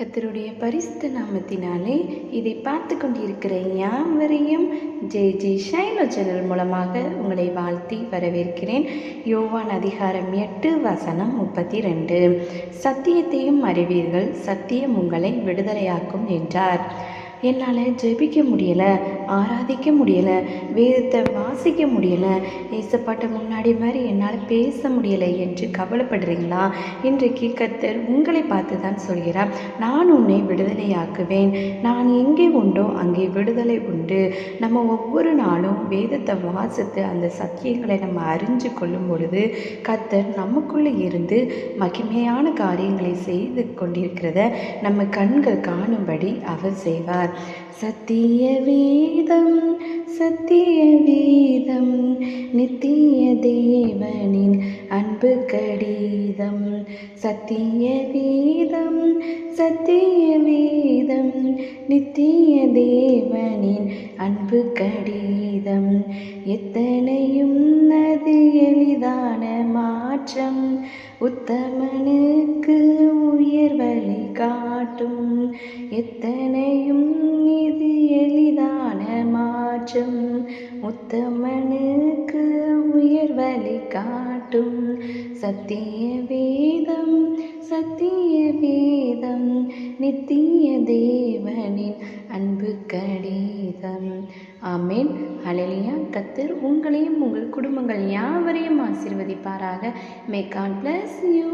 கத்தருடைய பரிசுத்த நாமத்தினாலே இதை பார்த்து கொண்டிருக்கிற யாவரையும் ஜெய் ஜெய் ஷைலோ சேனல் மூலமாக உங்களை வாழ்த்தி வரவேற்கிறேன். யோவான் அதிகாரம் எட்டு வசனம் முப்பத்தி ரெண்டு சத்தியத்தையும் அறிவீர்கள் சத்தியம் உங்களை விடுதலையாக்கும் என்றார். என்னால் ஜெபிக்க முடியலை ஆராதிக்க முடியலை வேதத்தை வாசிக்க முடியலை. ஏசப்பாட்ட முன்னாடி மாதிரி என்னால் பேச முடியலை என்று கவலைப்படுறீங்களா? இன்றைக்கு கர்த்தர் உங்களை பார்த்து தான் சொல்கிறார். நான் உன்னை விடுதலையாக்குவேன். நான் எங்கே உண்டோ அங்கே விடுதலை உண்டு. நம்ம ஒவ்வொரு நாளும் வேதத்தை வாசித்து அந்த சத்தியங்களை நம்ம அறிஞ்சு கொள்ளும் பொழுது கர்த்தர் நமக்குள்ளே இருந்து மகிமையான காரியங்களை செய்து கொண்டிருக்கிறத நம்ம கண்கள் காணும்படி அவர் செய்வார். சத்திய வேதம் சத்திய வேதம் நித்திய தேவனின் அன்பு கடிதம் சத்திய வேதம் சத்திய வேதம் நித்திய தேவனின் அன்பு கடிதம். எத்தனையும் அது எளிதான மாற்றம் உத்தமனுக்கு உயர் வழி காட்டும். எத்தனையும் மாற்றம் உத்தமனுக்கு உயர் வழி காட்டும். சத்திய வேதம் சத்திய வேதம் நித்திய தேவனின் அன்பு கடிதம். ஆமேன். ஹalleluya. கத்தர் உங்களையும் உங்கள் குடும்பங்கள் யாவரையும் ஆசீர்வதிப்பாராக. May God bless you